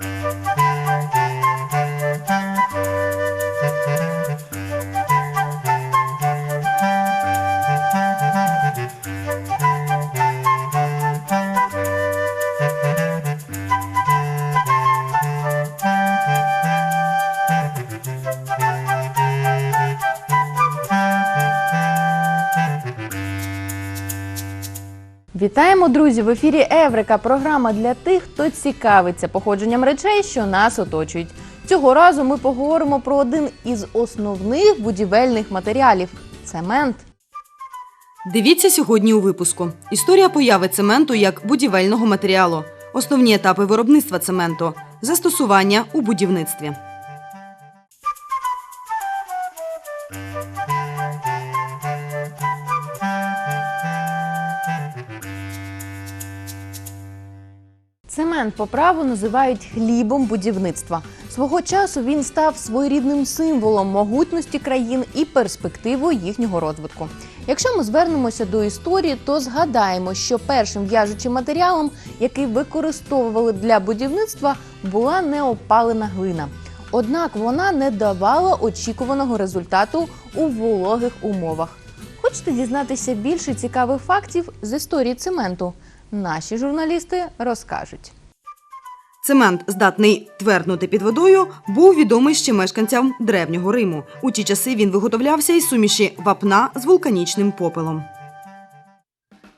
Música Вітаємо, друзі! В ефірі Еврика. Програма для тих, хто цікавиться походженням речей, що нас оточують. Цього разу ми поговоримо про один із основних будівельних матеріалів цемент. Дивіться сьогодні у випуску: історія появи цементу як будівельного матеріалу, основні етапи виробництва цементу, застосування у будівництві. По праву називають хлібом будівництва. Свого часу він став своєрідним символом могутності країн і перспективою їхнього розвитку. Якщо ми звернемося до історії, то згадаємо, що першим в'яжучим матеріалом, який використовували для будівництва, була неопалена глина. Однак вона не давала очікуваного результату у вологих умовах. Хочете дізнатися більше цікавих фактів з історії цементу? Наші журналісти розкажуть. Цемент, здатний тверднути під водою, був відомий ще мешканцям древнього Риму. У ті часи він виготовлявся із суміші вапна з вулканічним попелом.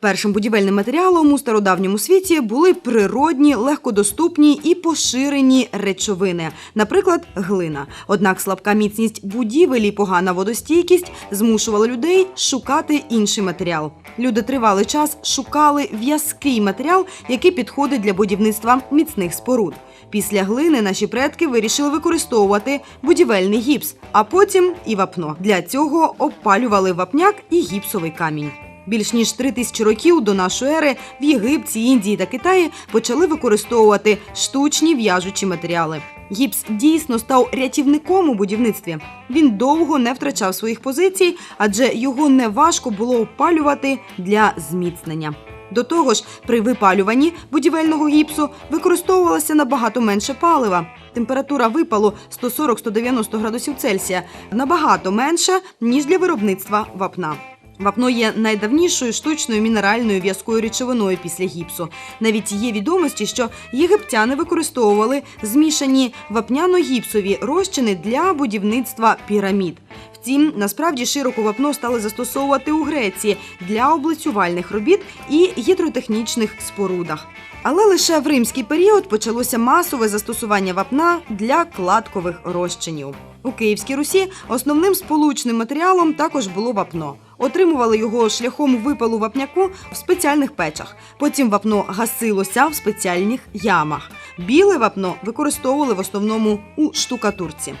Першим будівельним матеріалом у стародавньому світі були природні, легкодоступні і поширені речовини, наприклад, глина. Однак слабка міцність будівель і погана водостійкість змушували людей шукати інший матеріал. Люди тривалий час шукали в'язкий матеріал, який підходить для будівництва міцних споруд. Після глини наші предки вирішили використовувати будівельний гіпс, а потім і вапно. Для цього обпалювали вапняк і гіпсовий камінь. Більш ніж три тисячі років до нашої ери в Єгипті, Індії та Китаї почали використовувати штучні в'яжучі матеріали. Гіпс дійсно став рятівником у будівництві. Він довго не втрачав своїх позицій, адже його неважко було опалювати для зміцнення. До того ж, при випалюванні будівельного гіпсу використовувалося набагато менше палива. Температура випалу 140-190 градусів Цельсія набагато менша, ніж для виробництва вапна. Вапно є найдавнішою штучною мінеральною в'язкою речовиною після гіпсу. Навіть є відомості, що єгиптяни використовували змішані вапняно-гіпсові розчини для будівництва пірамід. Втім, насправді широко вапно стали застосовувати у Греції для облицювальних робіт і гідротехнічних спорудах. Але лише в римський період почалося масове застосування вапна для кладкових розчинів. У Київській Русі основним сполучним матеріалом також було вапно. Отримували його шляхом випалу вапняку в спеціальних печах. Потім вапно гасилося в спеціальних ямах. Біле вапно використовували в основному у штукатурці.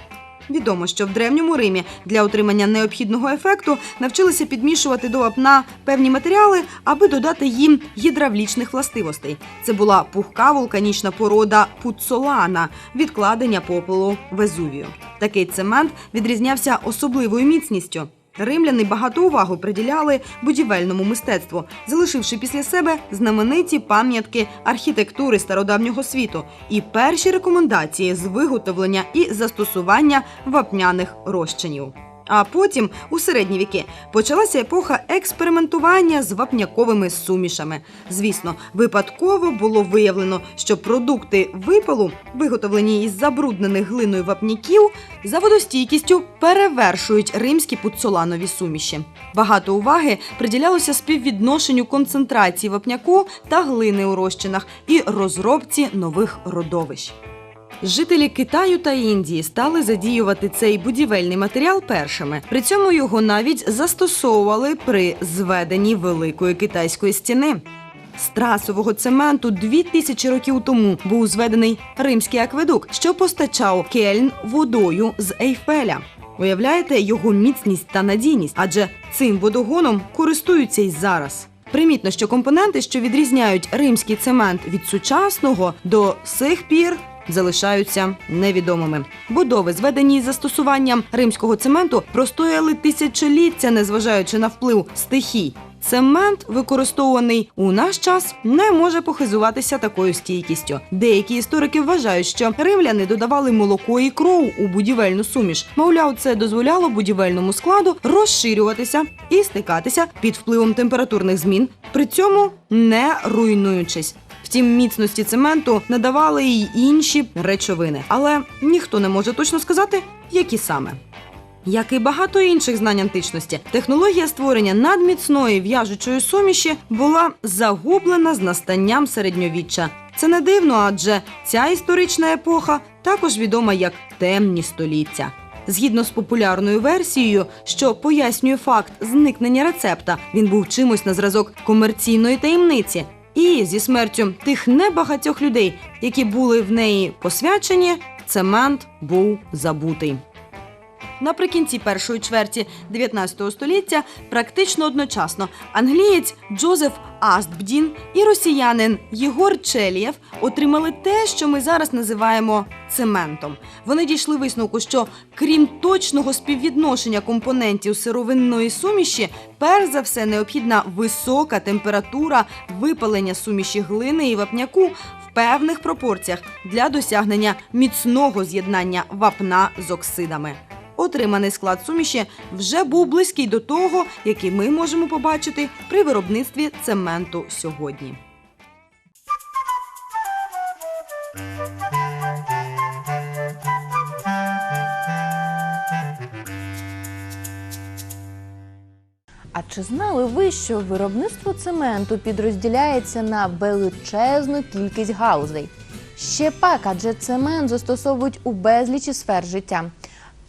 Відомо, що в древньому Римі для отримання необхідного ефекту навчилися підмішувати до вапна певні матеріали, аби додати їм гідравлічних властивостей. Це була пухка вулканічна порода пуцолана, відкладення попелу Везувію. Такий цемент відрізнявся особливою міцністю. Римляни багато уваги приділяли будівельному мистецтву, залишивши після себе знамениті пам'ятки архітектури стародавнього світу і перші рекомендації з виготовлення і застосування вапняних розчинів. А потім, у середні віки, почалася епоха експериментування з вапняковими сумішами. Звісно, випадково було виявлено, що продукти випалу, виготовлені із забруднених глиною вапняків, за водостійкістю перевершують римські пуцоланові суміші. Багато уваги приділялося співвідношенню концентрації вапняку та глини у розчинах і розробці нових родовищ. Жителі Китаю та Індії стали задіювати цей будівельний матеріал першими. При цьому його навіть застосовували при зведенні великої китайської стіни. З трасового цементу дві тисячі років тому був зведений римський акведук, що постачав кельн водою з Ейфеля. Уявляєте його міцність та надійність, адже цим водогоном користуються й зараз. Примітно, що компоненти, що відрізняють римський цемент від сучасного, до сих пір залишаються невідомими. Будови, зведені із застосуванням римського цементу, простояли тисячоліття, незважаючи на вплив стихій. Цемент, використовуваний у наш час, не може похизуватися такою стійкістю. Деякі історики вважають, що римляни додавали молоко і кров у будівельну суміш. Мовляв, це дозволяло будівельному складу розширюватися і стикатися під впливом температурних змін, при цьому не руйнуючись. Втім, міцності цементу надавали й інші речовини, але ніхто не може точно сказати, які саме. Як і багато інших знань античності, технологія створення надміцної в'яжучої суміші була загублена з настанням середньовіччя. Це не дивно, адже ця історична епоха також відома як темні століття. Згідно з популярною версією, що пояснює факт зникнення рецепта, він був чимось на зразок комерційної таємниці. І зі смертю тих небагатьох людей, які були в неї посвячені, цемент був забутий. Наприкінці першої чверті 19 століття практично одночасно англієць Джозеф Астбдін і росіянин Єгор Челієв отримали те, що ми зараз називаємо цементом. Вони дійшли висновку, що крім точного співвідношення компонентів сировинної суміші, перш за все необхідна висока температура випалення суміші глини і вапняку в певних пропорціях для досягнення міцного з'єднання вапна з оксидами. Отриманий склад суміші вже був близький до того, який ми можемо побачити при виробництві цементу сьогодні. А чи знали ви, що виробництво цементу підрозділяється на величезну кількість галузей? Ще пак, адже цемент застосовують у безлічі сфер життя.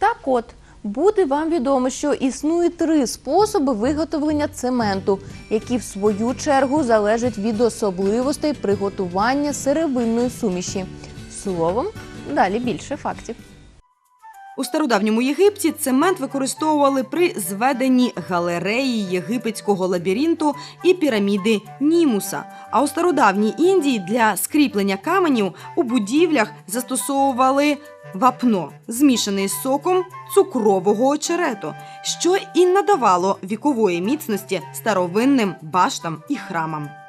Так от, буде вам відомо, що існує три способи виготовлення цементу, які в свою чергу залежать від особливостей приготування сировинної суміші. Словом, далі більше фактів. У стародавньому Єгипті цемент використовували при зведенні галереї єгипетського лабіринту і піраміди Німуса. А у стародавній Індії для скріплення каменів у будівлях застосовували вапно, змішане з соком цукрового очерету, що і надавало вікової міцності старовинним баштам і храмам.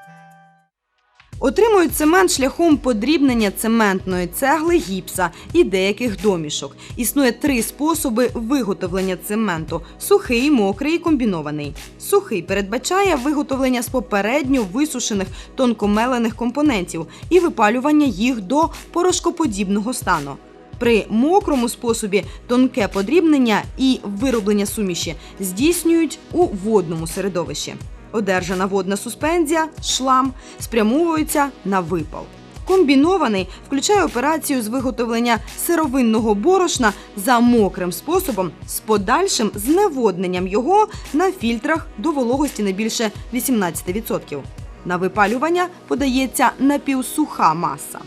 Отримують цемент шляхом подрібнення цементної цегли, гіпса і деяких домішок. Існує три способи виготовлення цементу: сухий, мокрий і комбінований. Сухий передбачає виготовлення з попередньо висушених тонкомелених компонентів і випалювання їх до порошкоподібного стану. При мокрому способі тонке подрібнення і вироблення суміші здійснюють у водному середовищі. Одержана водна суспензія, шлам спрямовується на випал. Комбінований включає операцію з виготовлення сировинного борошна за мокрим способом з подальшим зневодненням його на фільтрах до вологості не більше 18%. На випалювання подається напівсуха маса.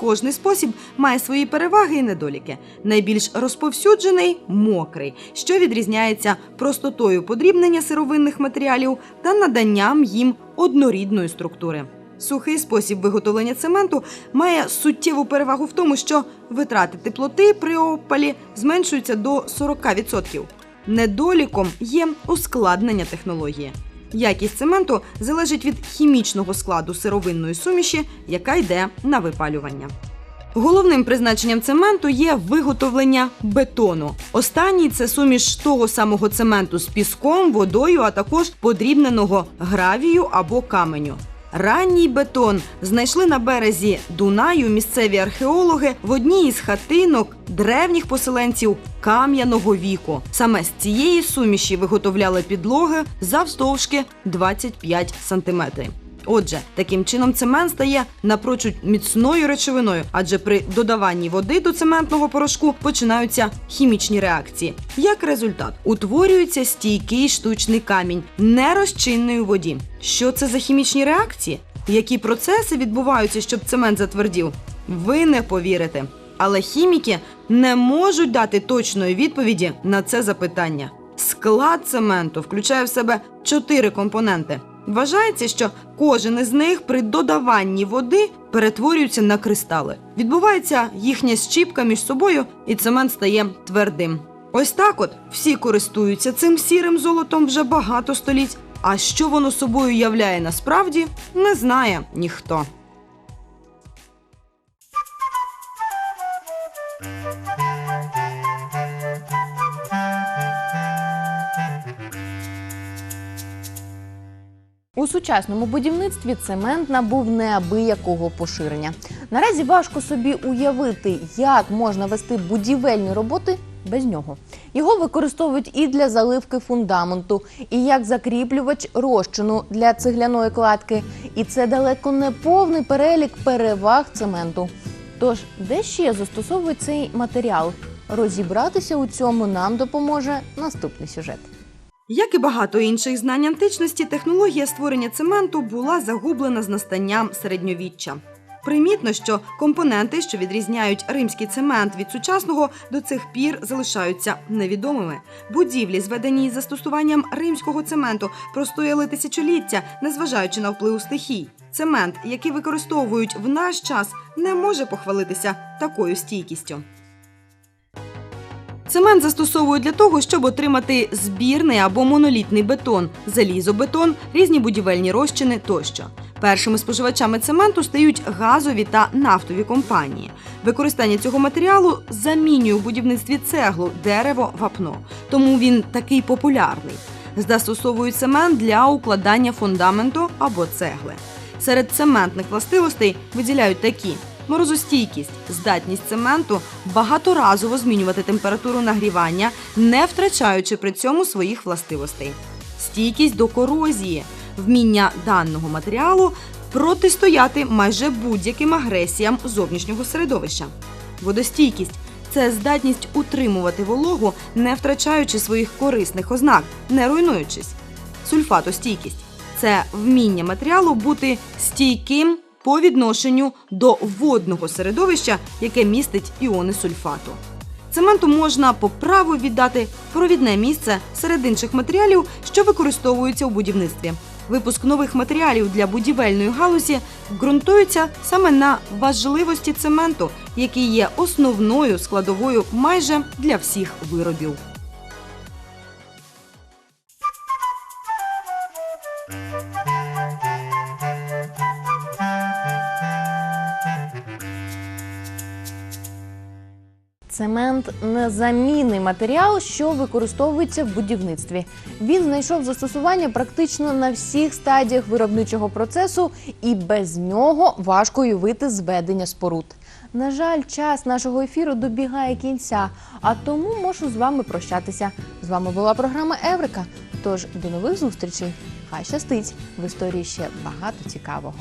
Кожний спосіб має свої переваги і недоліки. Найбільш розповсюджений мокрий, що відрізняється простотою подрібнення сировинних матеріалів та наданням їм однорідної структури. Сухий спосіб виготовлення цементу має суттєву перевагу в тому, що витрати теплоти при опалі зменшуються до 40%. Недоліком є ускладнення технології. Якість цементу залежить від хімічного складу сировинної суміші, яка йде на випалювання. Головним призначенням цементу є виготовлення бетону. Останній це суміш того самого цементу з піском, водою, а також подрібненого гравію або каменю. Ранній бетон знайшли на березі Дунаю місцеві археологи в одній із хатинок древніх поселенців кам'яного віку. Саме з цієї суміші виготовляли підлоги завздовжки 25 сантиметрів. Отже, таким чином цемент стає напрочуд міцною речовиною, адже при додаванні води до цементного порошку починаються хімічні реакції. Як результат, утворюється стійкий штучний камінь, нерозчинний воді. Що це за хімічні реакції? Які процеси відбуваються, щоб цемент затвердів? Ви не повірите. Але хіміки не можуть дати точної відповіді на це запитання. Склад цементу включає в себе чотири компоненти. Вважається, що кожен із них при додаванні води перетворюється на кристали. Відбувається їхня щіпка між собою, і цемент стає твердим. Ось так от всі користуються цим сірим золотом вже багато століть, А що воно собою являє насправді, не знає ніхто. У сучасному будівництві цемент набув неабиякого поширення. Наразі важко собі уявити, як можна вести будівельні роботи без нього. Його використовують і для заливки фундаменту, і як закріплювач розчину для цегляної кладки. І це далеко не повний перелік переваг цементу. Тож, де ще застосовують цей матеріал? Розібратися у цьому нам допоможе наступний сюжет. Як і багато інших знань античності, технологія створення цементу була загублена з настанням середньовіччя. Примітно, що компоненти, що відрізняють римський цемент від сучасного, до цих пір залишаються невідомими. Будівлі, зведені із застосуванням римського цементу, простояли тисячоліття, незважаючи на вплив стихій. Цемент, який використовують в наш час, не може похвалитися такою стійкістю. Цемент застосовують для того, щоб отримати збірний або монолітний бетон, залізобетон, різні будівельні розчини тощо. Першими споживачами цементу стають газові та нафтові компанії. Використання цього матеріалу замінює у будівництві цеглу, дерево, вапно. Тому він такий популярний. Застосовують цемент для укладання фундаменту або цегли. Серед цементних властивостей виділяють такі: морозостійкість, здатність цементу багаторазово змінювати температуру нагрівання, не втрачаючи при цьому своїх властивостей. Стійкість до корозії, вміння даного матеріалу протистояти майже будь-яким агресіям зовнішнього середовища. Водостійкість це здатність утримувати вологу, не втрачаючи своїх корисних ознак, не руйнуючись. Сульфатостійкість це вміння матеріалу бути стійким по відношенню до водного середовища, яке містить іони сульфату. Цементу можна по праву віддати провідне місце серед інших матеріалів, що використовуються у будівництві. Випуск нових матеріалів для будівельної галузі ґрунтується саме на важливості цементу, який є основною складовою майже для всіх виробів. Цемент незамінний матеріал, що використовується в будівництві. Він знайшов застосування практично на всіх стадіях виробничого процесу, і без нього важко уявити зведення споруд. На жаль, час нашого ефіру добігає кінця, а тому можу з вами прощатися. З вами була програма Еврика. Тож до нових зустрічей. Хай щастить в історії ще багато цікавого.